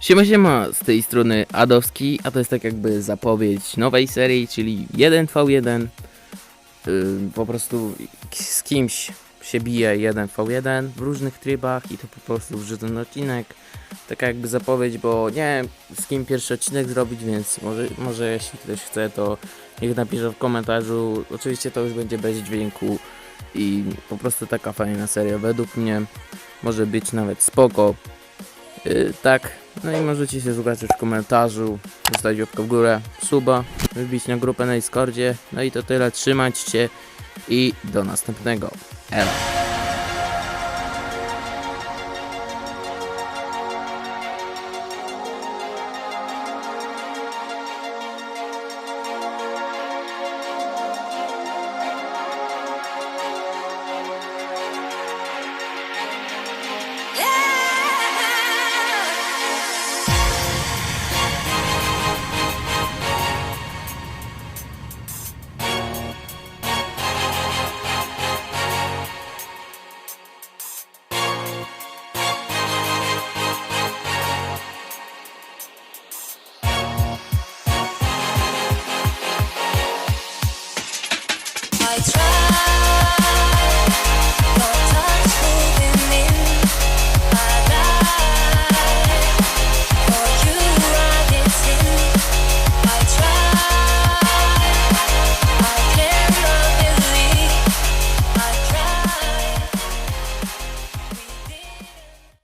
Siema siema, z tej strony Adowski, a to jest tak jakby zapowiedź nowej serii, czyli 1v1. Yy, po prostu z kimś się bije 1v1 w różnych trybach i to po prostu wrzucę na odcinek. Taka jakby zapowiedź, bo nie wiem z kim pierwszy odcinek zrobić, więc może, może jeśli ktoś chce to niech napisze w komentarzu. Oczywiście to już będzie bez dźwięku i po prostu taka fajna seria według mnie. Może być nawet spoko. Yy, tak, no i możecie się zobaczyć w komentarzu, zostawić łapkę w górę, suba, wbić na grupę na Discordzie. No i to tyle, trzymać się i do następnego. Elo.